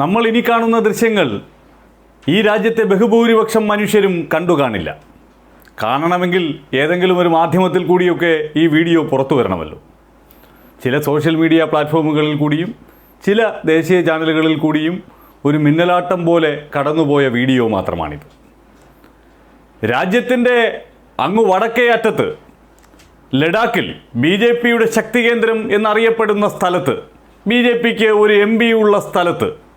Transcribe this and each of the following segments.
നമ്മൾ ഇനി കാണുന്ന ദൃശ്യങ്ങൾ ഈ രാജ്യത്തെ ബഹുഭൂരിപക്ഷം മനുഷ്യരും കണ്ടു കാണില്ല. കാണണമെങ്കിൽ ഏതെങ്കിലും ഒരു മാധ്യമത്തിൽ കൂടിയൊക്കെ ഈ വീഡിയോ പുറത്തു വരണമല്ലോ. ചില സോഷ്യൽ മീഡിയ പ്ലാറ്റ്ഫോമുകളിൽ കൂടിയും ചില ദേശീയ ചാനലുകളിൽ കൂടിയും ഒരു മിന്നലാട്ടം പോലെ കടന്നുപോയ വീഡിയോ മാത്രമാണിത്. രാജ്യത്തിന്റെ അങ്ങ് വടക്കേ അറ്റത്ത് ലഡാക്കിൽ ബി ജെ പിയുടെ ശക്തി കേന്ദ്രം എന്നറിയപ്പെടുന്ന സ്ഥലത്ത് ബി ജെ പിക്ക് ഒരു എം ഉള്ള സ്ഥലത്ത്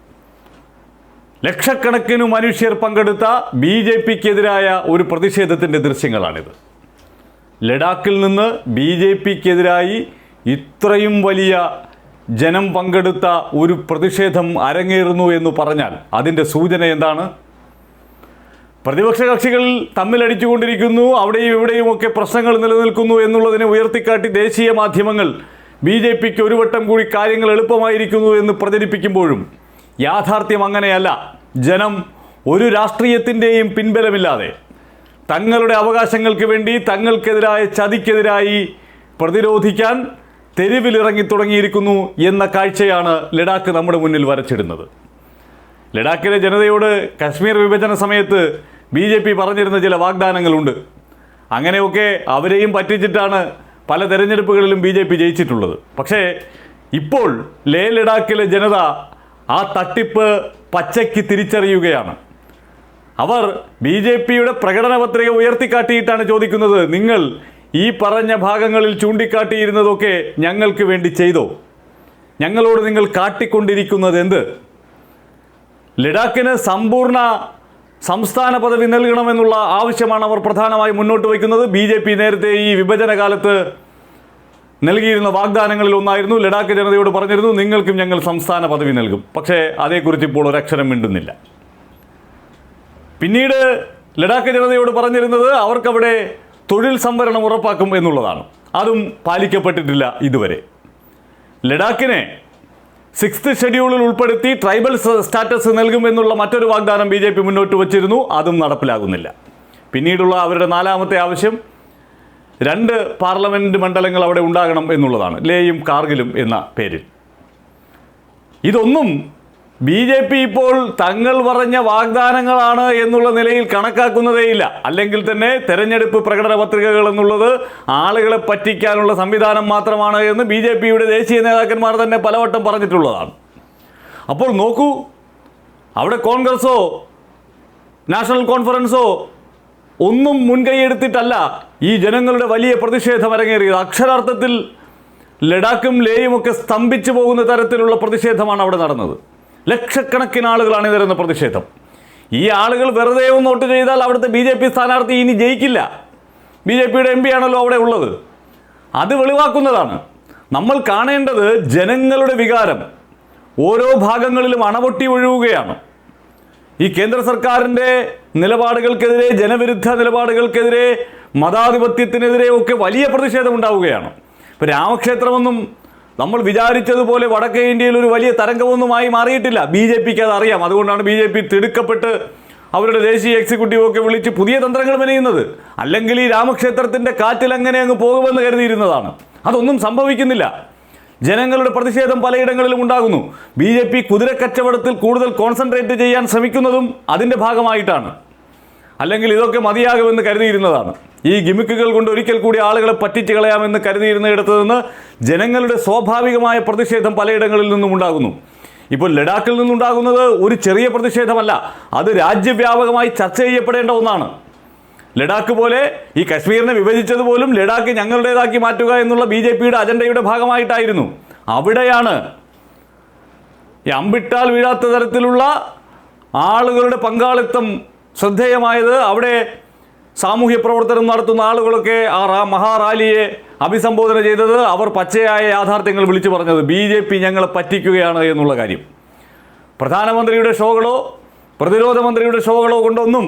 ലക്ഷക്കണക്കിന് മനുഷ്യർ പങ്കെടുത്ത ബി ജെ പിക്കെതിരായ ഒരു പ്രതിഷേധത്തിന്റെ ദൃശ്യങ്ങളാണിത്. ലഡാക്കിൽ നിന്ന് ബി ജെ പിക്കെതിരായി ഇത്രയും വലിയ ജനം പങ്കെടുത്ത ഒരു പ്രതിഷേധം അരങ്ങേറുന്നു എന്ന് പറഞ്ഞാൽ അതിന്റെ സൂചന എന്താണ്? പ്രതിപക്ഷ കക്ഷികൾ തമ്മിലടിച്ചുകൊണ്ടിരിക്കുന്നു അവിടെയും ഇവിടെയുമൊക്കെ പ്രശ്നങ്ങൾ നിലനിൽക്കുന്നു എന്നുള്ളതിനെ ഉയർത്തിക്കാട്ടി ദേശീയ മാധ്യമങ്ങൾ ബി ജെ പിക്ക് ഒരു വട്ടം കൂടി കാര്യങ്ങൾ എളുപ്പമായിരിക്കുന്നു എന്ന് പ്രചരിപ്പിക്കുമ്പോഴും യാഥാർത്ഥ്യം അങ്ങനെയല്ല. ജനം ഒരു രാഷ്ട്രീയത്തിന്റെയും പിൻബലമില്ലാതെ തങ്ങളുടെ അവകാശങ്ങൾക്ക് വേണ്ടി തങ്ങൾക്കെതിരായ ചതിക്കെതിരായി പ്രതിരോധിക്കാൻ തെരുവിലിറങ്ങി തുടങ്ങിയിരിക്കുന്നു എന്ന കാഴ്ചയാണ് ലഡാക്ക് നമ്മുടെ മുന്നിൽ വരച്ചിടുന്നത്. ലഡാക്കിലെ ജനതയോട് കശ്മീർ വിഭജന സമയത്ത് ബി ജെ പി പറഞ്ഞിരുന്ന ചില വാഗ്ദാനങ്ങളുണ്ട്. അങ്ങനെയൊക്കെ അവരെയും പറ്റിച്ചിട്ടാണ് പല തെരഞ്ഞെടുപ്പുകളിലും ബി ജെ പി ജയിച്ചിട്ടുള്ളത്. പക്ഷേ ഇപ്പോൾ ലേ ലഡാക്കിലെ ജനത ആ തട്ടിപ്പ് പച്ചയ്ക്ക് തിരിച്ചറിയുകയാണ്. അവർ ബി ജെ പിയുടെ പ്രകടന പത്രിക ഉയർത്തിക്കാട്ടിയിട്ടാണ് ചോദിക്കുന്നത് നിങ്ങൾ ഈ പറഞ്ഞ ഭാഗങ്ങളിൽ ചൂണ്ടിക്കാട്ടിയിരുന്നതൊക്കെ ഞങ്ങൾക്ക് വേണ്ടി ചെയ്തോ? ഞങ്ങളോട് നിങ്ങൾ കാട്ടിക്കൊണ്ടിരിക്കുന്നത് എന്ത്? ലഡാക്കിന് സമ്പൂർണ സംസ്ഥാന പദവി നൽകണമെന്നുള്ള ആവശ്യമാണ് അവർ പ്രധാനമായും മുന്നോട്ട് വയ്ക്കുന്നത്. ബി നേരത്തെ ഈ വിഭജന കാലത്ത് നൽകിയിരുന്ന വാഗ്ദാനങ്ങളിൽ ഒന്നായിരുന്നു. ലഡാക്ക് ജനതയോട് പറഞ്ഞിരുന്നു നിങ്ങൾക്കും ഞങ്ങൾ സംസ്ഥാന പദവി നൽകും. പക്ഷേ അതേക്കുറിച്ച് ഇപ്പോൾ ഒരക്ഷരം മിണ്ടുന്നില്ല. പിന്നീട് ലഡാക്ക് ജനതയോട് പറഞ്ഞിരുന്നത് അവർക്കവിടെ തൊഴിൽ സംവരണം ഉറപ്പാക്കും എന്നുള്ളതാണ്. അതും പാലിക്കപ്പെട്ടിട്ടില്ല ഇതുവരെ. ലഡാക്കിനെ സിക്സ്ത് ഷെഡ്യൂളിൽ ഉൾപ്പെടുത്തി ട്രൈബൽ സ്റ്റാറ്റസ് നൽകും എന്നുള്ള മറ്റൊരു വാഗ്ദാനം ബി മുന്നോട്ട് വച്ചിരുന്നു. അതും നടപ്പിലാകുന്നില്ല. പിന്നീടുള്ള അവരുടെ നാലാമത്തെ ആവശ്യം രണ്ട് പാർലമെന്റ് മണ്ഡലങ്ങൾ അവിടെ ഉണ്ടാകണം എന്നുള്ളതാണ്. ലേയും കാർഗിലും എന്ന പേരിൽ. ഇതൊന്നും ബി ജെ പി ഇപ്പോൾ തങ്ങൾ പറഞ്ഞ വാഗ്ദാനങ്ങളാണ് എന്നുള്ള നിലയിൽ കണക്കാക്കുന്നതേയില്ല അല്ലെങ്കിൽ തന്നെ തെരഞ്ഞെടുപ്പ് പ്രകടന പത്രികകൾ എന്നുള്ളത് ആളുകളെ പറ്റിക്കാനുള്ള സംവിധാനം മാത്രമാണ് എന്ന് ബി ജെ പിയുടെ ദേശീയ നേതാക്കന്മാർ തന്നെ പലവട്ടം പറഞ്ഞിട്ടുള്ളതാണ്. അപ്പോൾ നോക്കൂ അവിടെ കോൺഗ്രസോ നാഷണൽ കോൺഫറൻസോ ഒന്നും മുൻകൈയെടുത്തിട്ടല്ല. ഈ ജനങ്ങളുടെ വലിയ പ്രതിഷേധം അരങ്ങേറിയത്. അക്ഷരാർത്ഥത്തിൽ ലഡാക്കും ലേയും ഒക്കെ സ്തംഭിച്ചു പോകുന്ന തരത്തിലുള്ള പ്രതിഷേധമാണ് അവിടെ നടന്നത്. ലക്ഷക്കണക്കിന് ആളുകളാണ് ഇതിരുന്ന പ്രതിഷേധം. ഈ ആളുകൾ വെറുതെ ഒന്ന് വോട്ട് ചെയ്താൽ അവിടുത്തെ ബി ജെ പി സ്ഥാനാർത്ഥി ഇനി ജയിക്കില്ല. ബി ജെ പിയുടെ എം പി ആണല്ലോ അവിടെ ഉള്ളത്. അത് വെളിവാക്കുന്നതാണ്. നമ്മൾ കാണേണ്ടത് ജനങ്ങളുടെ വികാരം. ഓരോ ഭാഗങ്ങളിലും അണപൊട്ടി ഒഴുകുകയാണ്. ഈ കേന്ദ്ര സർക്കാരിന്റെ നിലപാടുകൾക്കെതിരെ ജനവിരുദ്ധ നിലപാടുകൾക്കെതിരെ മതാധിപത്യത്തിനെതിരെ ഒക്കെ വലിയ പ്രതിഷേധം ഉണ്ടാവുകയാണ് ഇപ്പോൾ രാമക്ഷേത്രമൊന്നും നമ്മൾ വിചാരിച്ചതുപോലെ വടക്കേ ഇന്ത്യയിൽ ഒരു വലിയ തരംഗമൊന്നുമായി മാറിയിട്ടില്ല. ബി ജെ പിക്ക് അത് അറിയാം. അതുകൊണ്ടാണ് ബി ജെ പി തിടുക്കപ്പെട്ട് അവരുടെ ദേശീയ എക്സിക്യൂട്ടീവ് ഒക്കെ വിളിച്ച് പുതിയ തന്ത്രങ്ങൾ മെനയുന്നത്. അല്ലെങ്കിൽ ഈ രാമക്ഷേത്രത്തിന്റെ കാറ്റിൽ അങ്ങനെ അങ്ങ് പോകുമെന്ന് കരുതിയിരുന്നതാണ്. അതൊന്നും സംഭവിക്കുന്നില്ല. ജനങ്ങളുടെ പ്രതിഷേധം പലയിടങ്ങളിലും ഉണ്ടാകുന്നു. ബി ജെ പി കുതിരക്കച്ചവടത്തിൽ കൂടുതൽ കോൺസെൻട്രേറ്റ് ചെയ്യാൻ ശ്രമിക്കുന്നതും അതിന്റെ ഭാഗമായിട്ടാണ്. അല്ലെങ്കിൽ ഇതൊക്കെ മതിയാകുമെന്ന് കരുതിയിരുന്നതാണ്. ഈ ഗിമിക്കുകൾ കൊണ്ട് ഒരിക്കൽ കൂടി ആളുകളെ പറ്റിച്ച് കളയാമെന്ന് കരുതിയിരുന്നിടത്ത് നിന്ന് ജനങ്ങളുടെ സ്വാഭാവികമായ പ്രതിഷേധം പലയിടങ്ങളിൽ നിന്നും ഉണ്ടാകുന്നു. ഇപ്പോൾ ലഡാക്കിൽ നിന്നുണ്ടാകുന്നത് ഒരു ചെറിയ പ്രതിഷേധമല്ല. അത് രാജ്യവ്യാപകമായി ചർച്ച ചെയ്യപ്പെടേണ്ട ഒന്നാണ്. ലഡാക്ക് പോലെ ഈ കശ്മീരിനെ വിഭജിച്ചത് പോലും ലഡാക്ക് ഞങ്ങളുടേതാക്കി മാറ്റുക എന്നുള്ള ബി ജെ പിയുടെ അജണ്ടയുടെ ഭാഗമായിട്ടായിരുന്നു. അവിടെയാണ് ഈ അമ്പിട്ടാൽ വീഴാത്ത തരത്തിലുള്ള ആളുകളുടെ പങ്കാളിത്തം ശ്രദ്ധേയമായത്. അവിടെ സാമൂഹ്യ പ്രവർത്തനം നടത്തുന്ന ആളുകളൊക്കെ ആ മഹാറാലിയെ അഭിസംബോധന ചെയ്തത്. അവർ പച്ചയായ യാഥാർത്ഥ്യങ്ങൾ വിളിച്ചു പറഞ്ഞത് ബി ജെ പി ഞങ്ങളെ പറ്റിക്കുകയാണ് എന്നുള്ള കാര്യം. പ്രധാനമന്ത്രിയുടെ ഷോകളോ പ്രതിരോധ മന്ത്രിയുടെ ഷോകളോ കൊണ്ടൊന്നും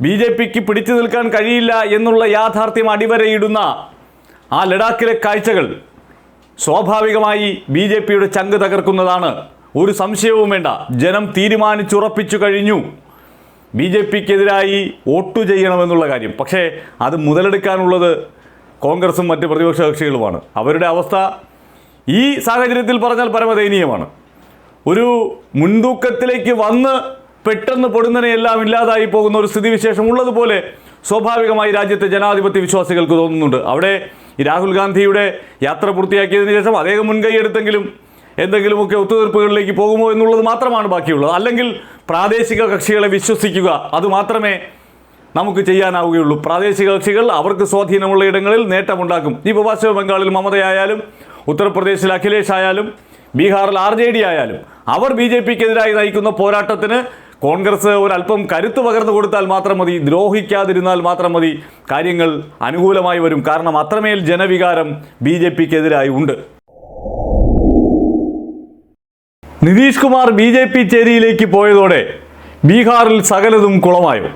ബി ജെ പിക്ക് പിടിച്ചു നിൽക്കാൻ കഴിയില്ല എന്നുള്ള യാഥാർത്ഥ്യം അടിവരയിടുന്ന ആ ലഡാക്കിലെ കാഴ്ചകൾ സ്വാഭാവികമായി ബി ജെ പിയുടെ ചങ്ക് തകർക്കുന്നതാണ്. ഒരു സംശയവും വേണ്ട. ജനം തീരുമാനിച്ചുറപ്പിച്ചു കഴിഞ്ഞു. ബി ജെ പിക്കെതിരായി വോട്ട് ചെയ്യണമെന്നുള്ള കാര്യം. പക്ഷേ അത് മുതലെടുക്കാനുള്ളത് കോൺഗ്രസും മറ്റ് പ്രതിപക്ഷ കക്ഷികളുമാണ്. അവരുടെ അവസ്ഥ ഈ സാഹചര്യത്തിൽ പറഞ്ഞാൽ പരമദയനീയമാണ്. ഒരു മുൻതൂക്കത്തിലേക്ക് വന്ന് പെട്ടെന്ന് പൊടുന്നനെയെല്ലാം ഇല്ലാതായി പോകുന്ന ഒരു സ്ഥിതിവിശേഷം ഉള്ളതുപോലെ സ്വാഭാവികമായി രാജ്യത്തെ ജനാധിപത്യ വിശ്വാസികൾക്ക് തോന്നുന്നുണ്ട്. അവിടെ ഈ രാഹുൽ ഗാന്ധിയുടെ യാത്ര പൂർത്തിയാക്കിയതിന് ശേഷം അദ്ദേഹം മുൻകൈ എടുത്തെങ്കിലും എന്തെങ്കിലുമൊക്കെ ഒത്തുതീർപ്പുകളിലേക്ക് പോകുമോ എന്നുള്ളത് മാത്രമാണ് ബാക്കിയുള്ളത്. അല്ലെങ്കിൽ പ്രാദേശിക കക്ഷികളെ വിശ്വസിക്കുക അത് മാത്രമേ നമുക്ക് ചെയ്യാനാവുകയുള്ളൂ. പ്രാദേശിക കക്ഷികൾ അവർക്ക് സ്വാധീനമുള്ള ഇടങ്ങളിൽ നേട്ടമുണ്ടാക്കും. ഇപ്പോൾ പശ്ചിമ ബംഗാളിൽ മമതയായാലും ഉത്തർപ്രദേശിൽ അഖിലേഷ് ആയാലും ബീഹാറിൽ ആർ ജെ ഡി ആയാലും അവർ ബി ജെ പിക്കെതിരായി നയിക്കുന്ന പോരാട്ടത്തിന് കോൺഗ്രസ് ഒരല്പം കരുത്ത് പകർന്നു കൊടുത്താൽ മാത്രം മതി ദ്രോഹിക്കാതിരുന്നാൽ മാത്രം മതി കാര്യങ്ങൾ അനുകൂലമായി വരും. കാരണം അത്രമേൽ ജനവികാരം ബി ജെ പിക്കെതിരായി ഉണ്ട്. Nitish Kumar B J P ചേരിയിലേക്ക് പോയതോടെ ബീഹാറിൽ സകലതും കുളമായോ?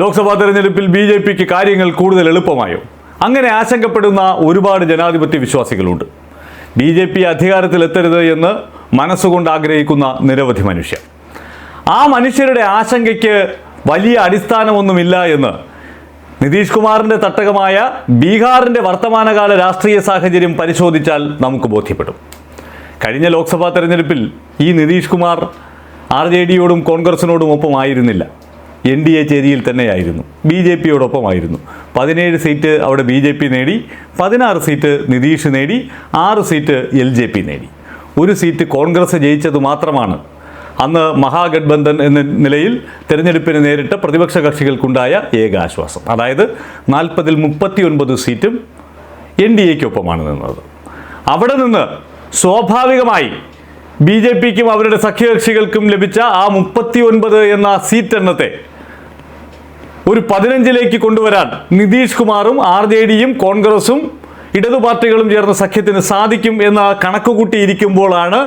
ലോക്സഭാ തെരഞ്ഞെടുപ്പിൽ ബി ജെ പിക്ക് കാര്യങ്ങൾ കൂടുതൽ എളുപ്പമായോ? അങ്ങനെ ആശങ്കപ്പെടുന്ന ഒരുപാട് ജനാധിപത്യ വിശ്വാസികളുണ്ട്. ബി ജെ പി അധികാരത്തിലെത്തരുത് എന്ന് മനസ്സുകൊണ്ട് ആഗ്രഹിക്കുന്ന നിരവധി മനുഷ്യർ. ആ മനുഷ്യരുടെ ആശങ്കയ്ക്ക് വലിയ അടിസ്ഥാനമൊന്നുമില്ല എന്ന്. നിതീഷ് കുമാറിന്റെ തട്ടകമായ ബീഹാറിന്റെ വർത്തമാനകാല രാഷ്ട്രീയ സാഹചര്യം പരിശോധിച്ചാൽ നമുക്ക് ബോധ്യപ്പെടും. കഴിഞ്ഞ ലോക്സഭാ തെരഞ്ഞെടുപ്പിൽ ഈ നിതീഷ് കുമാർ ആർ ജെ ഡിയോടും കോൺഗ്രസിനോടും ഒപ്പമായിരുന്നില്ല. എൻ ഡി എ ചേരിയിൽ തന്നെയായിരുന്നു. ബി ജെ പിയോടൊപ്പമായിരുന്നു. പതിനേഴ് സീറ്റ് അവിടെ ബി ജെ പി നേടി പതിനാറ് സീറ്റ് നിതീഷ് നേടി ആറ് സീറ്റ് എൽ ജെ പി നേടി. ഒരു സീറ്റ് കോൺഗ്രസ് ജയിച്ചത് മാത്രമാണ് അന്ന് മഹാഗഡ്ബന്ധൻ എന്ന നിലയിൽ തെരഞ്ഞെടുപ്പിനെ നേരിട്ട പ്രതിപക്ഷ കക്ഷികൾക്കുണ്ടായ ഏക ആശ്വാസം അതായത് നാൽപ്പതിൽ മുപ്പത്തി ഒൻപത് സീറ്റും എൻ ഡി എക്കൊപ്പമാണ് നിന്നത്. അവിടെ നിന്ന് സ്വാഭാവികമായി ബി ജെ പിക്കും അവരുടെ സഖ്യകക്ഷികൾക്കും ലഭിച്ച ആ മുപ്പത്തി ഒൻപത് എന്ന സീറ്റ് എണ്ണത്തെ ഒരു പതിനഞ്ചിലേക്ക് കൊണ്ടുവരാൻ നിതീഷ് കുമാറും ആർ ജെ ഡിയും കോൺഗ്രസും ഇടതു പാർട്ടികളും ചേർന്ന സഖ്യത്തിന് സാധിക്കും എന്ന കണക്കുകൂട്ടിയിരിക്കുമ്പോഴാണ്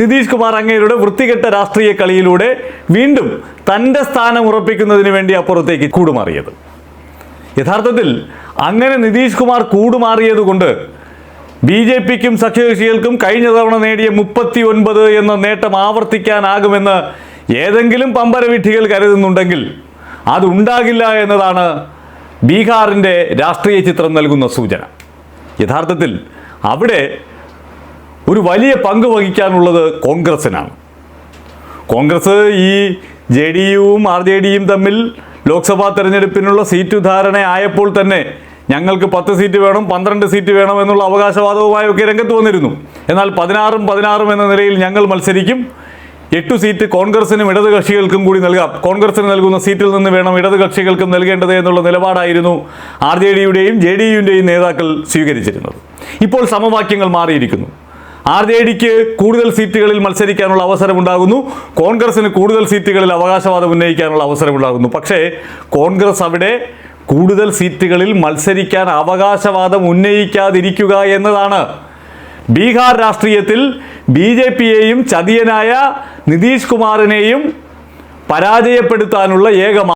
നിതീഷ് കുമാർ അങ്ങേരുടെ വൃത്തികെട്ട രാഷ്ട്രീയ കളിയിലൂടെ വീണ്ടും തന്റെ സ്ഥാനം ഉറപ്പിക്കുന്നതിന് വേണ്ടി അപ്പുറത്തേക്ക് കൂടുമാറിയത്. യഥാർത്ഥത്തിൽ അങ്ങനെ നിതീഷ് കുമാർ കൂടുമാറിയതുകൊണ്ട് ബി ജെ പിക്കും സഖ്യകക്ഷികൾക്കും കഴിഞ്ഞ തവണ നേടിയ മുപ്പത്തി ഒൻപത് എന്ന നേട്ടം ആവർത്തിക്കാനാകുമെന്ന് ഏതെങ്കിലും പമ്പരവിഡ്ഢികൾ കരുതുന്നുണ്ടെങ്കിൽ അതുണ്ടാകില്ല എന്നതാണ് ബീഹാറിന്റെ രാഷ്ട്രീയ ചിത്രം നൽകുന്ന സൂചന. യഥാർത്ഥത്തിൽ അവിടെ ഒരു വലിയ പങ്ക് വഹിക്കാനുള്ളത് കോൺഗ്രസിനാണ്. കോൺഗ്രസ് ഈ ജെ ഡി യുവും ആർ ജെ ഡിയും തമ്മിൽ ലോക്സഭാ തെരഞ്ഞെടുപ്പിനുള്ള സീറ്റ് ധാരണ ആയപ്പോൾ തന്നെ ഞങ്ങൾക്ക് പത്ത് സീറ്റ് വേണം പന്ത്രണ്ട് സീറ്റ് വേണം എന്നുള്ള അവകാശവാദവുമായി ഒക്കെ രംഗത്ത് വന്നിരുന്നു. എന്നാൽ പതിനാറും പതിനാറും എന്ന നിലയിൽ ഞങ്ങൾ മത്സരിക്കും. എട്ട് സീറ്റ് കോൺഗ്രസിനും ഇടത് കക്ഷികൾക്കും കൂടി നൽകാം. കോൺഗ്രസിന് നൽകുന്ന സീറ്റിൽ നിന്ന് വേണം ഇടത് കക്ഷികൾക്കും നൽകേണ്ടത് എന്നുള്ള നിലപാടായിരുന്നു ആർ ജെ ഡിയുടെയും ജെ ഡി യുടെയും നേതാക്കൾ സ്വീകരിച്ചിരുന്നത്. ഇപ്പോൾ സമവാക്യങ്ങൾ മാറിയിരിക്കുന്നു. ആർ ജെ ഡിക്ക് കൂടുതൽ സീറ്റുകളിൽ മത്സരിക്കാനുള്ള അവസരമുണ്ടാകുന്നു. കോൺഗ്രസിന് കൂടുതൽ സീറ്റുകളിൽ അവകാശവാദം ഉന്നയിക്കാനുള്ള അവസരമുണ്ടാകുന്നു. പക്ഷേ കോൺഗ്രസ് അവിടെ കൂടുതൽ സീറ്റുകളിൽ മത്സരിക്കാൻ അവകാശവാദം ഉന്നയിക്കാതിരിക്കുക എന്നതാണ്. ബീഹാർ രാഷ്ട്രീയത്തിൽ ബി ജെ പിയെയും ചതിയനായ നിതീഷ് കുമാറിനെയും പരാജയപ്പെടുത്താനുള്ള ഏക